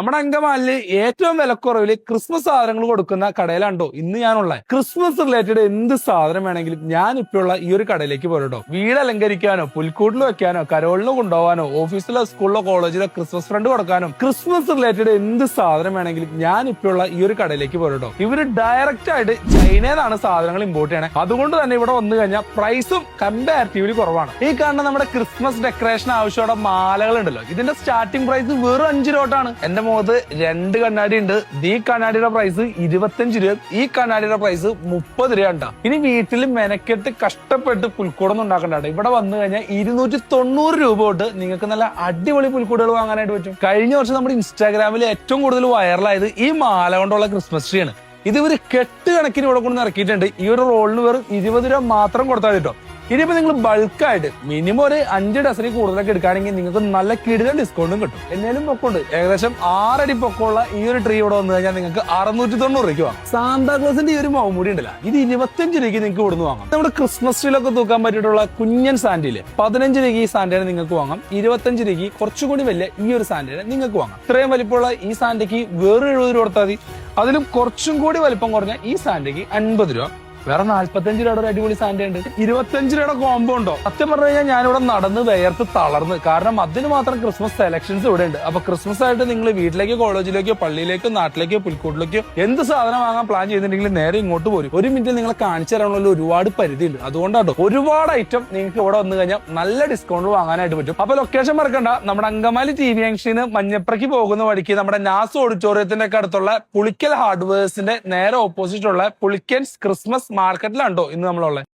നമ്മുടെ അങ്കമാലിന് ഏറ്റവും വിലക്കുറവിൽ ക്രിസ്മസ് സാധനങ്ങൾ കൊടുക്കുന്ന കടയിലാണ്ടോ? ഇന്ന് ഞാനുള്ള. ക്രിസ്മസ് റിലേറ്റഡ് എന്ത് സാധനം വേണമെങ്കിലും ഞാൻ ഇപ്പോഴുള്ള ഈ ഒരു കടയിലേക്ക് പോരട്ടോ. വീട് അലങ്കരിക്കാനോ പുൽക്കൂട്ടിൽ വെക്കാനോ കരോളിന് കൊണ്ടുപോകാനോ ഓഫീസിലോ സ്കൂളിലോ കോളേജിലോ ക്രിസ്മസ് ഫ്രണ്ട് കൊടുക്കാനോ ക്രിസ്മസ് റിലേറ്റഡ് എന്ത് സാധനം വേണമെങ്കിലും ഞാൻ ഇപ്പോഴുള്ള ഈ ഒരു കടയിലേക്ക് പോരട്ടോ. ഇവർ ഡയറക്റ്റ് ആയിട്ട് ചൈനയിലാണ് സാധനങ്ങൾ ഇമ്പോർട്ട് ചെയ്യണേ. അതുകൊണ്ട് തന്നെ ഇവിടെ വന്നു കഴിഞ്ഞാൽ പ്രൈസും കമ്പാരിറ്റീവ്ലി കുറവാണ്. ഈ കാണുന്ന നമ്മുടെ ക്രിസ്മസ് ഡെക്കറേഷൻ ആവശ്യമുള്ള മാലകളുണ്ടല്ലോ. ഇതിന്റെ സ്റ്റാർട്ടിംഗ് പ്രൈസ് വെറും അഞ്ച് രൂപട്ടാണ് എന്റെ മുഖത്ത് രണ്ട് കണ്ണാടി ഉണ്ട്. ഈ കണ്ണാടിയുടെ പ്രൈസ് ഇരുപത്തഞ്ച് രൂപ. ഈ കണ്ണാടിയുടെ പ്രൈസ് മുപ്പത് രൂപ ഉണ്ടാ ഇനി വീട്ടിൽ മെനക്കെട്ട് കഷ്ടപ്പെട്ട് പുൽക്കൂടൊന്നും ഉണ്ടാക്കണ്ട ഇവിടെ വന്നു കഴിഞ്ഞാൽ ഇരുന്നൂറ്റി തൊണ്ണൂറ് രൂപ തൊട്ട് നിങ്ങൾക്ക് നല്ല അടിപൊളി പുൽക്കൂടുകൾ വാങ്ങാനായിട്ട് പറ്റും. കഴിഞ്ഞ വർഷം നമ്മുടെ ഇൻസ്റ്റാഗ്രാമിൽ ഏറ്റവും കൂടുതൽ വൈറലായത് ഈ മാല കൊണ്ടുള്ള ക്രിസ്മസ് ട്രീ ആണ്. ഇത് ഇവർ കെട്ട് കണക്കിന് ഇവിടെ കൊണ്ട് ഇറക്കിയിട്ടുണ്ട്. ഈ ഒരു റോളിന് വെറും ഇരുപത് രൂപ മാത്രം കൊടുത്താൽ കേട്ടോ. ഇനിയിപ്പോ നിങ്ങൾ ബൾക്കായിട്ട് മിനിമം ഒരു അഞ്ച് ഡസനിൽ കൂടുതലൊക്കെ എടുക്കുകയാണെങ്കിൽ നിങ്ങൾക്ക് നല്ല കിടുതൽ ഡിസ്കൗണ്ടും കിട്ടും. എന്നാലും പൊക്കമുണ്ട്. ഏകദേശം ആറടി പൊക്കമുള്ള ഈ ഒരു ട്രീ ഇവിടെ വന്നു കഴിഞ്ഞാൽ നിങ്ങൾക്ക് അറുന്നൂറ്റി തൊണ്ണൂറ് രൂപയ്ക്ക് വാങ്ങാം. സാന്താക്ലോസിന്റെ ഈ ഒരു മൗമുടി ഉണ്ടല്ല ഇത് ഇരുപത്തഞ്ച് രൂപയ്ക്ക് നിങ്ങൾക്ക് ഇവിടുന്ന് വാങ്ങാം. നമ്മുടെ ക്രിസ്മസ് ട്രീലൊക്കെ തൂക്കാൻ പറ്റിയിട്ടുള്ള കുഞ്ഞൻ സാൻഡിൽ പതിനഞ്ച് രൂപയ്ക്ക് ഈ സാൻഡേനെ നിങ്ങൾക്ക് വാങ്ങാം. ഇരുപത്തഞ്ച് രൂപയ്ക്ക് കുറച്ചുകൂടി വലിയ ഈ ഒരു സാൻഡേനെ നിങ്ങൾക്ക് വാങ്ങാം. ഇത്രയും വലിപ്പമുള്ള ഈ സാൻഡയ്ക്ക് വേറെ എഴുപത് രൂപ കൊടുത്താൽ മതി. അതിലും കുറച്ചും കൂടി വലിപ്പം കുറഞ്ഞ ഈ സാൻഡയ്ക്ക് അൻപത് രൂപ. വേറെ നാല്പത്തഞ്ച് രൂപയുടെ ഒരു അടിപൊളി സാൻഡേ ഉണ്ട്. ഇരുപത്തഞ്ച് രൂപയുടെ കോംബോ ഉണ്ടോ? സത്യം പറഞ്ഞു കഴിഞ്ഞാൽ ഞാനിവിടെ നടന്ന് വേർത്ത് തളർന്ന്. കാരണം അതിന് മാത്രം ക്രിസ്മസ് സെലക്ഷൻസ് ഇവിടെ ഉണ്ട്. അപ്പൊ ക്രിസ്മസ് ആയിട്ട് നിങ്ങൾ വീട്ടിലേക്കോ കോളേജിലേക്കോ പള്ളിയിലേക്കോ നാട്ടിലേക്കോ പുൽക്കൂട്ടിലേക്കോ എന്ത് സാധനം വാങ്ങാൻ പ്ലാൻ ചെയ്യുന്നുണ്ടെങ്കിൽ നേരെ ഇങ്ങോട്ട് പോരും. ഒരു മിനിറ്റ് നിങ്ങളെ കാണിച്ചു തരാനുള്ള ഒരുപാട് പരിധി ഉണ്ട് അതുകൊണ്ടാട്ടോ ഒരുപാട് ഐറ്റം നിങ്ങൾക്ക് ഇവിടെ വന്നു കഴിഞ്ഞാൽ നല്ല ഡിസ്കൗണ്ട് വാങ്ങാനായിട്ട് പറ്റും. അപ്പൊ ലൊക്കേഷൻ മറക്കണ്ട. നമ്മുടെ അങ്കമാലി ടി വി ജംഗ്ഷന് മഞ്ഞപ്രയ്ക്ക് പോകുന്ന വഴിക്ക് നമ്മുടെ നാസ് ഓഡിറ്റോറിയത്തിന്റെ ഒക്കെ അടുത്തുള്ള പുളിക്കൽ ഹാർഡ്വെയർസിന്റെ നേരെ ഓപ്പോസിറ്റ് ഉള്ള പുളിക്കൻസ് ക്രിസ്മസ് മാർക്കറ്റിലാണ്ടോ ഇന്ന് നമ്മളുള്ളത്